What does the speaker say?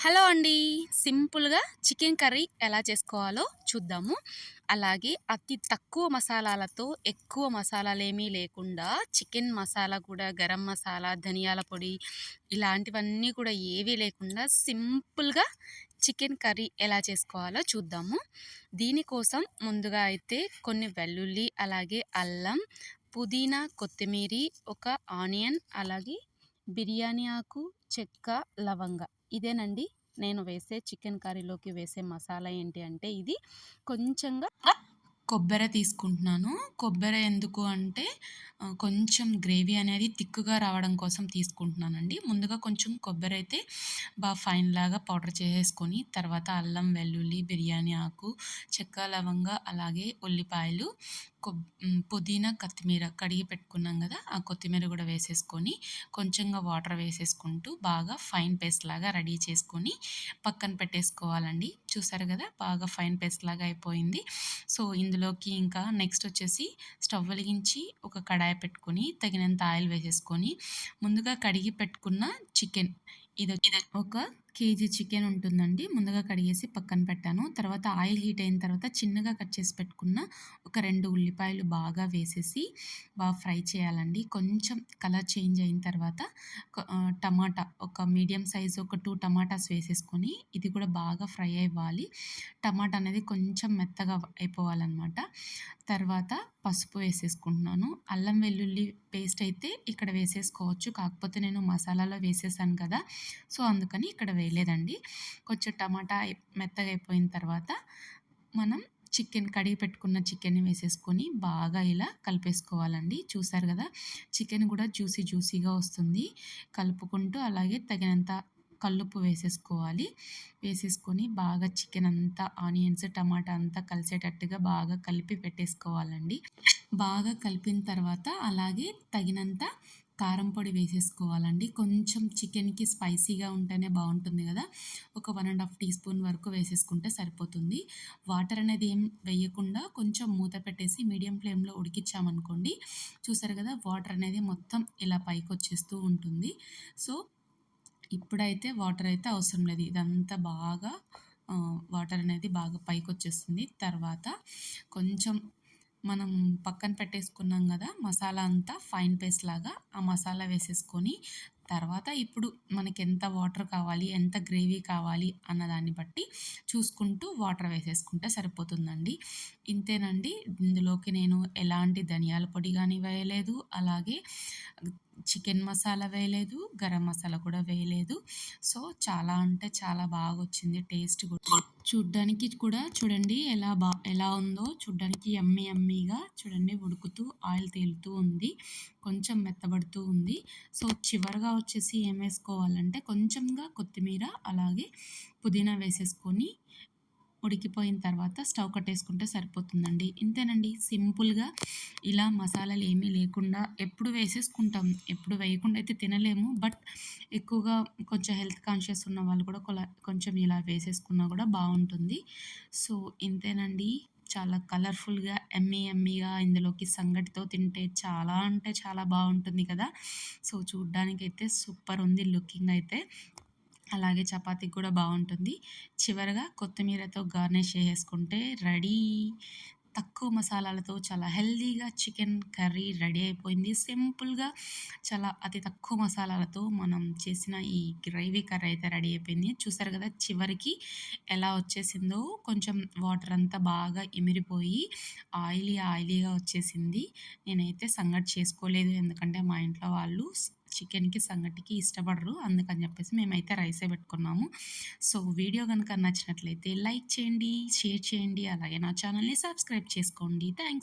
Hello అండి. సింపుల్గా chicken curry ఎలా చేసుకోవాలో చూద్దాము. అలాగే అతి తక్కువ మసాలాలతో ఎక్కువ మసాలాలు ఏమీ లేకుండా చికెన్ మసాలా కూడా గరం మసాలా ధనియాల పొడి ఇలాంటివన్నీ కూడా ఏవీ లేకుండా సింపుల్గా చికెన్ కర్రీ ఎలా చేసుకోవాలో చూద్దాము. దీనికోసం ముందుగా అయితే కొన్ని వెల్లుల్లి అలాగే అల్లం పుదీనా కొత్తిమీర ఒక ఆనియన్ అలాగే బిర్యానీ ఆకు చెక్క లవంగ ఇదేనండి. నేను వేసే చికెన్ కర్రీలోకి వేసే మసాలా ఏంటి అంటే ఇది. కొంచెంగా కొబ్బరి తీసుకుంటున్నాను. కొబ్బరి ఎందుకు అంటే కొంచెం గ్రేవీ అనేది తిక్కుగా రావడం కోసం తీసుకుంటున్నానండి. ముందుగా కొంచెం కొబ్బరి అయితే బాగా ఫైన్ లాగా పౌడర్ చేసేసుకొని తర్వాత అల్లం వెల్లుల్లి బిర్యానీ ఆకు చెక్క లవంగ అలాగే ఉల్లిపాయలు పుదీనా కొత్తిమీర కడిగి పెట్టుకున్నాం కదా ఆ కొత్తిమీర కూడా వేసేసుకొని కొంచెంగా వాటర్ వేసేసుకుంటూ బాగా ఫైన్ పేస్ట్ లాగా రెడీ చేసుకొని పక్కన పెట్టేసుకోవాలండి. చూసారు కదా బాగా ఫైన్ పేస్ట్ లాగా అయిపోయింది. సో ఇందులోకి ఇంకా నెక్స్ట్ వచ్చేసి స్టవ్ వెలిగించి ఒక కడాయి పెట్టుకొని తగినంత ఆయిల్ వేసేసుకొని ముందుగా కడిగి పెట్టుకున్న చికెన్ ఇది ఒక కేజీ చికెన్ ఉంటుందండి. ముందుగా కడిగేసి పక్కన పెట్టాను. తర్వాత ఆయిల్ హీట్ అయిన తర్వాత చిన్నగా కట్ చేసి పెట్టుకున్న ఒక రెండు ఉల్లిపాయలు బాగా వేసేసి బాగా ఫ్రై చేయాలండి. కొంచెం కలర్ చేంజ్ అయిన తర్వాత టమాటా ఒక మీడియం సైజ్ ఒక టూ టమాటాస్ వేసేసుకొని ఇది కూడా బాగా ఫ్రై అవ్వాలి. టమాటా అనేది కొంచెం మెత్తగా అయిపోవాలన్నమాట. తర్వాత పసుపు వేసేసుకుంటున్నాను. అల్లం వెల్లుల్లి పేస్ట్ అయితే ఇక్కడ వేసేసుకోవచ్చు. కాకపోతే నేను మసాలాలో వేసేసాను కదా సో అందుకని ఇక్కడ వేయలేదండి. కొంచెం టమాటా మెత్తగా అయిపోయిన తర్వాత మనం చికెన్ కడిగి పెట్టుకున్న చికెన్ని వేసేసుకొని బాగా ఇలా కలిపేసుకోవాలండి. చూసారు కదా చికెన్ కూడా జ్యూసీ జ్యూసీగా వస్తుంది. కలుపుకుంటూ అలాగే తగినంత కల్లుప్పు వేసేసుకోవాలి. వేసేసుకొని బాగా చికెన్ అంతా ఆనియన్స్ టమాటా అంతా కలిసేటట్టుగా బాగా కలిపి పెట్టేసుకోవాలండి. బాగా కలిపిన తర్వాత అలాగే తగినంత కారం పొడి వేసేసుకోవాలండి. కొంచెం చికెన్కి స్పైసీగా ఉంటేనే బాగుంటుంది కదా. ఒక one and half teaspoon వరకు వేసేసుకుంటే సరిపోతుంది. వాటర్ అనేది ఏం వేయకుండా కొంచెం మూత పెట్టేసి మీడియం ఫ్లేమ్లో ఉడికించామనుకోండి చూసారు కదా వాటర్ అనేది మొత్తం ఇలా పైకి వచ్చేస్తూ ఉంటుంది. సో ఇప్పుడైతే వాటర్ అయితే అవసరం లేదు. ఇదంతా బాగా వాటర్ అనేది బాగా పైకి వచ్చేస్తుంది తర్వాత కొంచెం మనం పక్కన పెట్టేసుకున్నాం కదా మసాలా అంతా ఫైన్ పేస్ట్ లాగా ఆ మసాలా వేసేసుకొని తర్వాత ఇప్పుడు మనకి ఎంత వాటర్ కావాలి ఎంత గ్రేవీ కావాలి అన్నదాన్ని బట్టి చూసుకుంటూ వాటర్ వేసేసుకుంటే సరిపోతుందండి. ఇంతేనండి. ఇందులోకి నేను ఎలాంటి ధనియాల పొడి కానీ వేయలేదు. అలాగే చికెన్ మసాలా వేయలేదు గరం మసాలా కూడా వేయలేదు. సో చాలా అంటే చాలా బాగా వచ్చింది టేస్ట్ కూడా. చూడ్డానికి కూడా చూడండి ఎలా బా ఎలా ఉందో. చూడ్డానికి ఎమ్మి ఎమ్మీగా చూడండి ఉడుకుతూ ఆయిల్ తేలుతూ ఉంది. కొంచెం మెత్తబడుతూ ఉంది. సో చివరిగా వచ్చేసి ఏం వేసుకోవాలంటే కొంచెంగా కొత్తిమీర అలాగే పుదీనా వేసేసుకొని ఉడికిపోయిన తర్వాత స్టవ్ కట్టేసుకుంటే సరిపోతుందండి. ఇంతేనండి. సింపుల్గా ఇలా మసాలాలు ఏమీ లేకుండా ఎప్పుడు వేసేసుకుంటాం. ఎప్పుడు వేయకుండా అయితే తినలేము. బట్ ఎక్కువగా కొంచెం హెల్త్ కాన్షియస్ ఉన్న వాళ్ళు కూడా కొంచెం ఇలా వేసేసుకున్నా కూడా బాగుంటుంది. సో ఇంతేనండి. చాలా కలర్ఫుల్గా ఎమ్మీ ఎమ్మీగా ఇందులోకి సంగటితో తింటే చాలా అంటే చాలా బాగుంటుంది కదా. సో చూడ్డానికైతే అయితే సూపర్ ఉంది లుకింగ్ అయితే. అలాగే చపాతీకి కూడా బాగుంటుంది చివరగా కొత్తిమీరతో గార్నిష్ చేసుకుంటే రెడీ. తక్కువ మసాలాలతో చాలా హెల్దీగా చికెన్ కర్రీ రెడీ అయిపోయింది. సింపుల్గా చాలా అతి తక్కువ మసాలాలతో మనం చేసిన ఈ గ్రేవీ కర్రీ అయితే రెడీ అయిపోయింది. చూసారు కదా చివరికి ఎలా వచ్చేసిందో? కొంచెం వాటర్ అంతా బాగా ఇమిరిపోయి ఆయిలీ ఆయిలీగా వచ్చేసింది. నేనైతే సంగటి చేసుకోలేదు ఎందుకంటే మా ఇంట్లో వాళ్ళు చికెన్కి సంగటికి ఇష్టపడరు. అందుకని చెప్పేసి మేమైతే రైసే పెట్టుకున్నాము. సో వీడియో కనుక నచ్చినట్లయితే లైక్ చేయండి షేర్ చేయండి. అలాగే నా ఛానల్ని సబ్స్క్రైబ్ చేసుకోండి. థ్యాంక్స్